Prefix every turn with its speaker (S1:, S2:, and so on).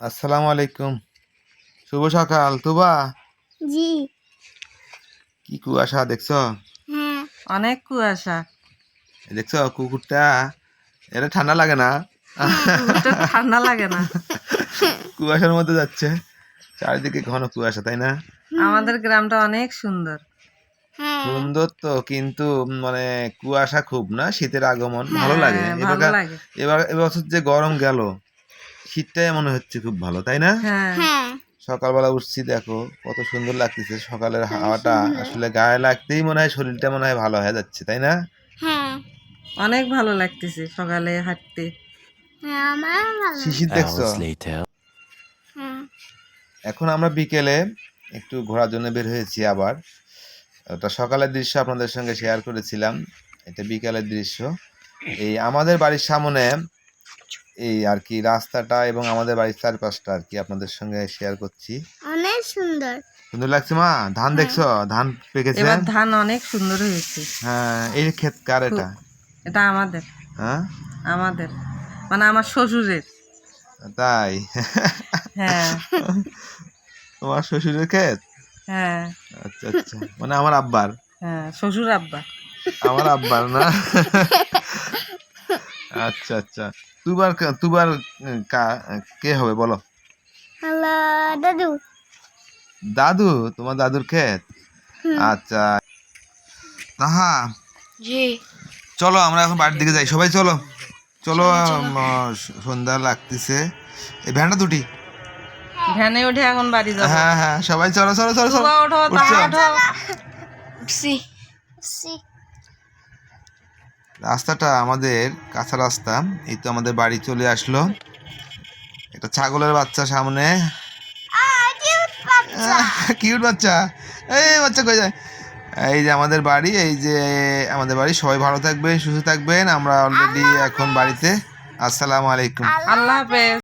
S1: আসসালামু আলাইকুম। শুভ সকাল। তুবা?
S2: জি।
S1: কি কুয়াশা দেখছ?
S2: হ্যাঁ।
S3: অনেক কুয়াশা।
S1: দেখছ কুকুরটা? এটা ঠান্ডা লাগে না?
S3: ঠান্ডা লাগে না।
S1: কুয়াশার মধ্যে যাচ্ছে। চারিদিকে ঘন কুয়াশা তাই না?
S3: আমাদের গ্রামটা অনেক সুন্দর।
S2: হ্যাঁ।
S1: সুন্দর তো কিন্তু মানে কুয়াশা খুব না? শীতের আগমন। ভালো লাগে।
S3: হ্যাঁ,
S1: এবার
S3: লাগে।
S1: এবার এবছর যে গরম গেল শীতটাই মনে হচ্ছে খুব ভালো তাই না?
S3: হ্যাঁ।
S2: হ্যাঁ।
S1: সকালবেলা উঠছি দেখো কত সুন্দর লাগতেছে। সকালের হাওয়াটা আসলে গায়ে লাগতেই মনে হয় শরীরটা মনে হয় ভালো হয়ে যাচ্ছে তাই না?
S2: হ্যাঁ।
S3: অনেক ভালো লাগতেছে সকালে হাঁটতে।
S2: হ্যাঁ আমার ভালো
S1: শিশির দেখছ? এখন আমরা বিকেলে একটু ঘোরার জন্য বের হয়েছি আবার। ওটা সকালের দৃশ্য আপনাদের সঙ্গে শেয়ার করেছিলাম। এটা বিকালের দৃশ্য। এই আমাদের বাড়ির সামনে এই আর কি রাস্তাটা এবং আমাদের বাড়ির চারপাশটা আর কি আপনাদের সঙ্গে শেয়ার করছি।
S2: অনেক সুন্দর।
S1: সুন্দর লাগছে মা? ধান দেখছ? ধান পেকেছে?
S3: এবার ধান অনেক সুন্দর হয়েছে।
S1: হ্যাঁ এই ক্ষেত কার এটা?
S3: এটা আমাদের।
S1: হ্যাঁ?
S3: আমাদের। মানে আমার শ্বশুরের।
S1: তাই?
S3: হ্যাঁ।
S1: তোমার শ্বশুরের ক্ষেত?
S3: হ্যাঁ।
S1: আচ্ছা আচ্ছা। মানে আমার আব্বার?
S3: হ্যাঁ শ্বশুর আব্বা।
S1: আমার আব্বার না? আচ্ছা আচ্ছা। তুবার তুবার কা- কে হবে বলো?
S2: হ্যালো দাদু।
S1: দাদু? তোমার দাদুর ক্ষেত? আচ্ছা। তাহা
S2: জি।
S1: চলো আমরা এখন বাড়ির দিকে যাই। সবাই চলো। চলো সন্ধ্যা লাগতেছে। এই ভ্যানটা দুটি?
S3: ভ্যানে উঠে এখন বাড়ি যাব।
S1: হ্যাঁ হ্যাঁ সবাই চলো চলো চলো চলো।
S3: ওঠো
S1: উঠছো? রাস্তাটা আমাদের কাঁচা রাস্তা এই তো আমাদের বাড়ি চলে আসলো। একটা ছাগলের বাচ্চা সামনে। কিউট বাচ্চা। এই বাচ্চা কই যায়? এই যে আমাদের বাড়ি এই যে আমাদের বাড়ি। সবাই ভালো থাকবেন সুস্থ থাকবেন। আমরা অলরেডি এখন বাড়িতে। আসসালামু আলাইকুম।
S3: আল্লাহ হাফেজ।